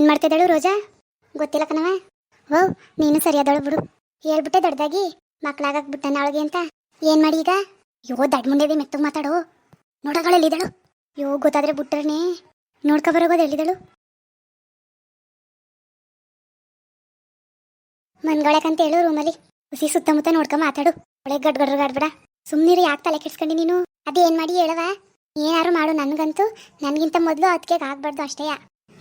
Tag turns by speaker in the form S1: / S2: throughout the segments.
S1: ಏನ್ ಮಾಡ್ತಿದ್ದಾಳು ರೋಜಾ? ಗೊತ್ತಿಲ್ಲ ಕಣವ ಓ ನೀನು ಸರಿಯಾದಳು ಬಿಡು. ಹೇಳ್ಬಿಟ್ಟೆ ದೊಡ್ಡದಾಗಿ. ಮಕ್ಕಳಾಗಕ್ಕೆ ಬಿಟ್ಟನ ಅವಳಿಗೆ ಅಂತ. ಏನ್ ಮಾಡಿ ಈಗ? ಯೋ ದಡ್ ಮುಂಡೆದಿ ಮೆತ್ತಗ್ ಮಾತಾಡು. ನೋಡಗಳು ಎಲ್ಲಿದಳು ಯೋ ಗೊತ್ತಾದ್ರೆ ಬಿಟ್ಟರ್ನೆ ನೋಡ್ಕೊ ಎಲ್ಲಿದಳು ಮನ್ಗೊಳಕಂತ ಹೇಳು ರೂಮಲ್ಲಿ. ಹುಸಿ ಸುತ್ತಮುತ್ತ ನೋಡ್ಕೊ ಮಾತಾಡು. ಒಳಗೆ ಗಡ್ ಗಡ್ರಗಾಡ್ಬೇಡ ಸುಮ್ಮನಿರು ಯಾಕೆ ತಲೆ ಕೆಡ್ಸ್ಕೊಂಡಿ ನೀನು? ಅದೇನ್ ಮಾಡಿ ಹೇಳವ ಏನಾರು ಮಾಡು ನನಗಂತೂ. ನನಗಿಂತ ಮೊದಲು ಅದಕ್ಕೆ ಆಗ್ಬಾರ್ದು ಅಷ್ಟೇಯ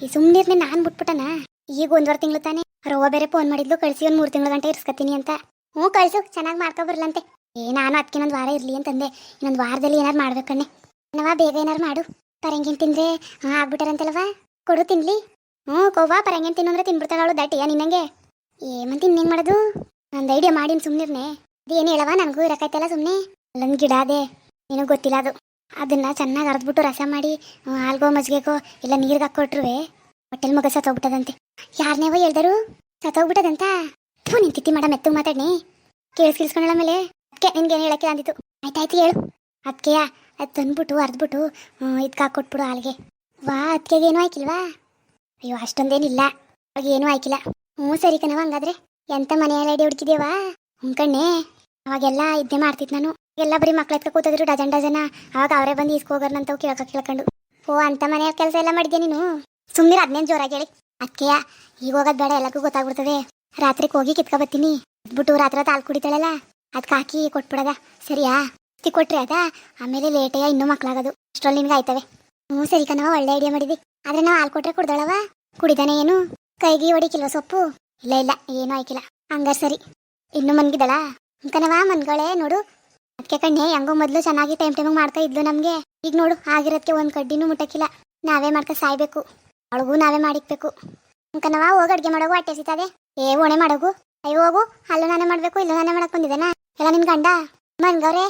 S1: ಈ ಸುಮ್ನಿರ್ನೆ ನಾನು ಬಿಟ್ಬಿಟ್ಟನ? ಈಗ ಒಂದ್ವರೆ ತಿಂಗಳು ತಾನೆ. ರವ್ವ ಬೇರೆ ಫೋನ್ ಮಾಡಿದ್ಲು, ಕಳ್ಸಿ ಒಂದ್ ಮೂರು ತಿಂಗಳ ಗಂಟೆ ಇರ್ಸ್ಕತೀನಿ ಅಂತ. ಹ್ಞೂ, ಕಳ್ಸು, ಚೆನ್ನಾಗಿ ಮಾಡ್ಕೊ ಬರ್ಲಂತೆ. ಏ, ನಾನು ಅದಕ್ಕೆ ಇನ್ನೊಂದು ವಾರ ಇರ್ಲಿ ಅಂತಂದೆ. ಇನ್ನೊಂದು ವಾರದಲ್ಲಿ ಏನಾರು ಮಾಡ್ಬೇಕಣ್ಣೆ ನವ ಬೇಗ ಏನಾರು ಮಾಡು. ಪರಂಗಿನ್ ತಿಂದ್ರೆ, ಹಾಂ ಆಗ್ಬಿಟ್ಟಾರಂತಲ್ವ ಕೊಡು, ತಿನ್ಲಿ. ಹ್ಞೂ ಕೋವಾ ಪರಂಗಿನ್ ತಿನ್ನು ಅಂದ್ರೆ ತಿನ್ಬಿಡ್ತಾಳು ದಟ್ಟಿಯ ನಿನ್ನಂಗೆ? ಏಮಂತ ಇನ್ನೇನು ಮಾಡೋದು? ನಂದು ಐಡಿಯಾ ಮಾಡಿ ಸುಮ್ಮನಿರ್ನೆ ಅದೇನು ಹೇಳವ ನನಗೂ ಇರಕೈತಲ್ಲ ಸುಮ್ಮನೆ ಅಲ್ಲೊಂದು ಗಿಡ ಅದೇ. ನಿನಗೆ ಗೊತ್ತಿಲ್ಲ ಅದು. ಅದನ್ನ ಚೆನ್ನಾಗಿ ಅರ್ದ್ಬಿಟ್ಟು ರಸ ಮಾಡಿ ಆಲ್ಗೋ ಮಜ್ಗೆಗೋ ಇಲ್ಲ ನೀರ್ಗೆ ಹಾಕೊಟ್ರುವೆ. ಹೊಟ್ಟೆಲ್ ಮಗ ಸತ್ತೋಗ್ಬಿಟ್ಟದಂತೆ. ಯಾರನೇವ ಹೇಳ್ದರು? ಸತ್ತೋಗ್ಬಿಟ್ಟದಂತ? ಥೂ, ನಿನ್ ತಿತ್ತಿ ಮಾಡ ಮೆತ್ತಗೆ ಮಾತಾಡ್ನಿ. ಕೇಳಿಸ್ಕಿಲ್ಸ್ಕೊಂಡಳ ಮೇಲೆ. ಅದಕ್ಕೆ ನಿನ್ಗೇನು ಹೇಳಕ್ಕೆ ಅಂದಿತ್ತು? ಆಯ್ತಾಯ್ತು, ಹೇಳು. ಅದಕ್ಕೆಯ ಅದು ತಂದ್ಬಿಟ್ಟು, ಅರ್ದ್ಬಿಟ್ಟು ಇದಕ್ಕೆ ಹಾಕೊಟ್ಬಿಡು ಹಾಲ್ಗೆ. ವಾ ಅದಕ್ಕೆ ಏನೂ ಆಯ್ಕಿಲ್ವಾ ಅಯ್ಯೋ, ಅಷ್ಟೊಂದೇನಿಲ್ಲ. ಅವಾಗ ಏನೂ ಆಯ್ಕಿಲ್ಲ ಹ್ಞೂ ಸರಿ ಕಣವ ಹಂಗಾದ್ರೆ. ಎಂತ ಮನೆಯಲ್ಲಿ ಅಡಿ ಹುಡುಕಿದೇವಾ ಕಣ್ಣೆ. ಅವಾಗೆಲ್ಲ ಇದ್ದೇ ಮಾಡ್ತಿತ್ತು ನಾನು. ಎಲ್ಲ ಬರೀ ಮಕ್ಳು ಎತ್ಕ ಕೂತಿದ್ರು ಡಜನ್ ಡಜನ. ಅವಾಗ ಅವರೇ ಬಂದು ಇಸ್ಕೋಗರ್ನಂತ ಕೇಳಕ ಕೇಳ್ಕೊಂಡು. ಓ, ಅಂತ ಮನೆ ಕೆಲಸ ಎಲ್ಲ ಮಾಡಿದ್ಯ ನೀನು? ಸುಮ್ಮನೆ ಹದಿನೈದು ಜೋರಾಗಿ ಹೇಳಿ. ಅದಕ್ಕೆಯ ಈಗ ಹೋಗೋದು ಬೇಡ ಎಲ್ಲಕ್ಕೂ ಗೊತ್ತಾಗ್ಬಿಡ್ತದೆ. ರಾತ್ರಿಗೆ ಹೋಗಿ ಕಿತ್ಕೊ ಬರ್ತೀನಿ. ಬಿಟ್ಟು ರಾತ್ರಿ ಹಾಲು ಕುಡಿತಾಳಲ್ಲ. ಅದಕ್ಕೆ ಹಾಕಿ ಕೊಟ್ಬಿಡದ. ಸರಿಯಾ? ತಿ ಕೊಟ್ರಿ ಅದ? ಆಮೇಲೆ ಲೇಟೆಯ ಇನ್ನೂ ಮಕ್ಳಾಗೋದು. ಅಷ್ಟ್ರಲ್ಲಿ ನಿನ್ಗೆ ಆಯ್ತವೆ. ಹ್ಞೂ, ಸರಿ ಕಣವ ಒಳ್ಳೆ ಐಡಿಯಾ ಮಾಡಿದ್ವಿ ಆದ್ರೆ ನಾವು ಹಾಲು ಕೊಟ್ರೆ ಕುಡ್ದಾಳವ ಕುಡಿದಾನೆ ಏನು? ಕೈಗೆ ಹೊಡಿಕಿಲ್ವ ಸೊಪ್ಪು? ಇಲ್ಲ ಇಲ್ಲ, ಏನೂ ಆಯ್ಕಿಲ್ಲ ಹಂಗಾರೆ ಸರಿ. ಇನ್ನು ಮನ್ಗಿದಳ ಕಣವ ಮನ್ಗಳೇ, ನೋಡು. ಅದಕ್ಕೆ ಕಣ್ಣೆ, ಹೆಂಗೋ ಮೊದಲು ಚೆನ್ನಾಗಿ ಟೈಮ್ ಟೈಮಿಗೆ ಮಾಡ್ತಾ ಇದ್ಲು ನಮಗೆ. ಈಗ ನೋಡು ಆಗಿರೋದಕ್ಕೆ ಒಂದು ಕಡ್ಡಿನೂ ಮುಟ್ಟಕ್ಕಿಲ್ಲ ನಾವೇ ಮಾಡ್ಕೊ ಸಾಯ್ಬೇಕು. ಅವಳಿಗೂ ನಾವೇ ಮಾಡಿಕ್ಬೇಕು. ಅಂಕನವ ಹೋಗಿ, ಅಡ್ಗೆ ಮಾಡೋಗು ಅಟ್ಟೆ ಸಿಗ್ತದೆ ಏ, ಓಣೆ ಮಾಡೋಗು. ಅಯ್ಯೋ, ಹೋಗು, ಅಲ್ಲೂ ನಾನೇ ಮಾಡಬೇಕು, ಇಲ್ಲೂ ನಾನೇ ಮಾಡಕ್ ಬಂದಿದ್ದಾನ? ಎಲ್ಲ ನಿನ್ ಗಂಡ? ಮನ್ಗವ್ರೆ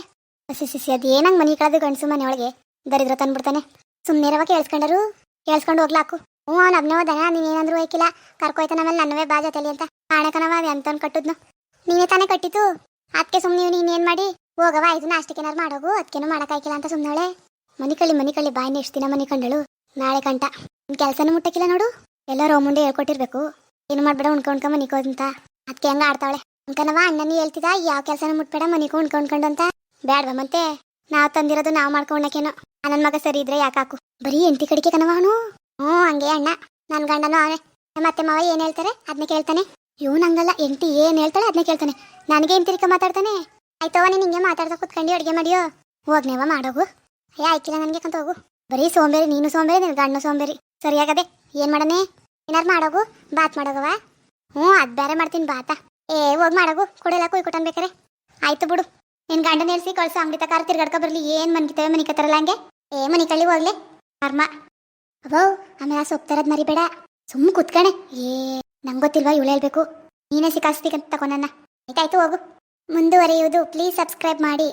S1: ಸಿ ಸಿ ಸಿ ಅದು ಏನಂಗ್ ಮನಿ ಕಳೆದು ಗಂಡಸು ಮನೆ ಒಳಗೆ ದರಿದ್ರ ತಂದ್ಬಿಡ್ತಾನೆ. ಸುಮ್ಮನೆ ಕೇಳಿಸ್ಕೊಂಡರು? ಕೇಳಿಸ್ಕೊಂಡು ಹೋಗ್ಲಾಕು ಹ್ಞೂ, ಅವ್ನು ಅಬ್ನೇ ಹೋದನ ನೀನೇನಂದ್ರು ಹೋಯ್ಕಿಲ್ಲ. ಕರ್ಕೊಯ್ತಾನ ಆಮೇಲೆ ನನ್ನವೇ ಬಾ ಜೊತೆಲಿ ಅಂತ. ಕಾಣಕನವ ಅಂತ ಕಟ್ಟುದ್ನು. ನೀನೇ ತಾನೇ ಕಟ್ಟಿತು ಅದಕ್ಕೆ ಸುಮ್ಮನೆ ನೀನು ಏನು ಮಾಡಿ? ಹೋಗವ ಇದು ನಾಷ್ಟಕ್ಕೇನಾರು ಮಾಡೋಗು? ಅದಕ್ಕೇನು ಮಾಡೋಕ್ಕಾಯ್ಕಿಲ್ಲ ಅಂತ ಸುಮ್ಮನಳೆ ಮನಿ ಕಳ್ಳಿ ಬಾಯಿನ ಎಷ್ಟು ದಿನ ಮನಿ ಕಂಡಳು. ನಾಳೆ ಕಂಟ ನಿನ್ ಕೆಲಸನೂ ಮುಟ್ಟಕ್ಕಿಲ್ಲ ನೋಡು. ಎಲ್ಲ ರೋ ಮುಂದೆ ಹೇಳ್ಕೊಟ್ಟಿರ್ಬೇಕು. ಏನು ಮಾಡಬೇಡ, ಉಣ್ಕೊ ಉಣ್ಕೊ ಮನಿಕೋ ಅಂತ. ಅದಕ್ಕೆ ಹೆಂಗ ಆಡ್ತಾವಳೆ. ಉಣ್ಕನವ ಅಣ್ಣನಿ ಹೇಳ್ತಿದ ಯಾವ ಕೆಲಸನೂ ಮುಟ್ಬೇಡ, ಮನಿಗೆ ಉಣ್ಕೊ, ಉಣ್ಕೊಂಡು ಅಂತ. ಬೇಡವಾ ಮತ್ತೆ. ನಾವು ತಂದಿರೋದು ನಾವು ಮಾಡ್ಕೊಂಡಕ್ಕೇನೋ ನನ್ನ ಮಗ ಸರಿ ಇದ್ರೆ ಯಾಕಾಕು ಬರೀ ಎಂಟಿ ಕಡಿಕೆ ಕಣವ ಅವನು? ಹ್ಞೂ, ಹಂಗೆ ಅಣ್ಣ. ನನ್ನ ಗಂಡನೂ ಅವನೇ. ನಮ್ಮ ಅತ್ತೆ ಮಾವ ಏನು ಹೇಳ್ತಾರೆ? ಅದನ್ನ ಕೇಳ್ತಾನೆ. ಇವನು ಹಂಗಲ್ಲ ಎಂಟಿ ಏನು ಹೇಳ್ತಾಳೆ ಅದನ್ನ ಕೇಳ್ತಾನೆ. ನನಗೆ ಏನ್ ತಿರ್ಕ ಮಾತಾಡ್ತಾನೆ. ಆಯ್ತವ ನೀನು ಹಿಂಗೆ ಮಾತಾಡ್ತಾ ಕುತ್ಕೊಂಡು, ಅಡುಗೆ ಮಾಡಿಯೋ? ಹೋಗ್ನೇವ ಮಾಡೋಗು. ಅಯ್ಯ, ಆಯ್ಕಿಲ್ಲ, ನನಗೆ ಕಂತ ಹೋಗು. ಬರೀ ಸೋಂಬೇರಿ, ನೀನು ಸೋಂಬೇರಿ, ನಿನ್ ಗಂಡು ಸೋಂಬೇರಿ. ಸರಿಯಾಗದೆ, ಏನ್ ಮಾಡನೆ ಏನಾರು ಮಾಡೋಗು? ಬಾತ್ ಮಾಡೋಗವ ಹ್ಞೂ, ಅದ್ ಬೇರೆ ಮಾಡ್ತೀನಿ, ಬಾತ. ಏ, ಹೋಗಿ ಮಾಡೋಗು. ಕೊಡೆಲ್ಲ ಕುಯ್ ಕೊಟ್ಟನ್ ಬೇಕಾರೆ. ಆಯ್ತು ಬಿಡು. ನಿನ್ ಗಂಡ ನೆಲ್ಸಿ ಕಳ್ಸು, ಅಂಗಡಿ ತಕಾರ ತಿರ್ಗಾಡ್ಕ ಬರ್ಲಿ. ಏನು ಮನ್ಕಿತವೆ ಮನಿಕತ್ತಾರಲ್ಲ ಹಂಗೆ? ಏ, ಮನೆ ಕಳ್ಳಿ ಹೋಗ್ಲಿ. ಕರ್ಮ ಅವೋ ಆಮೇಲೆ ಸೊಪ್ಪು ತರದ್ ಮರಿಬೇಡ. ಸುಮ್ ಕುತ್ಕಣೆ. ಏ, ನಂಗೆ ಗೊತ್ತಿಲ್ವಾ, ಇವಳು ಹೇಳ್ಬೇಕು. ನೀನೇ ಸಿಕ್ಕಾಸ್ಬೇಕಂತ ತಗೊಂಡನ್ನ ಆಯ್ತಾಯ್ತು, ಹೋಗು. ಮುಂದುವರಿಯುವುದು. ಪ್ಲೀಸ್ ಸಬ್ಸ್ಕ್ರೈಬ್ ಮಾಡಿ.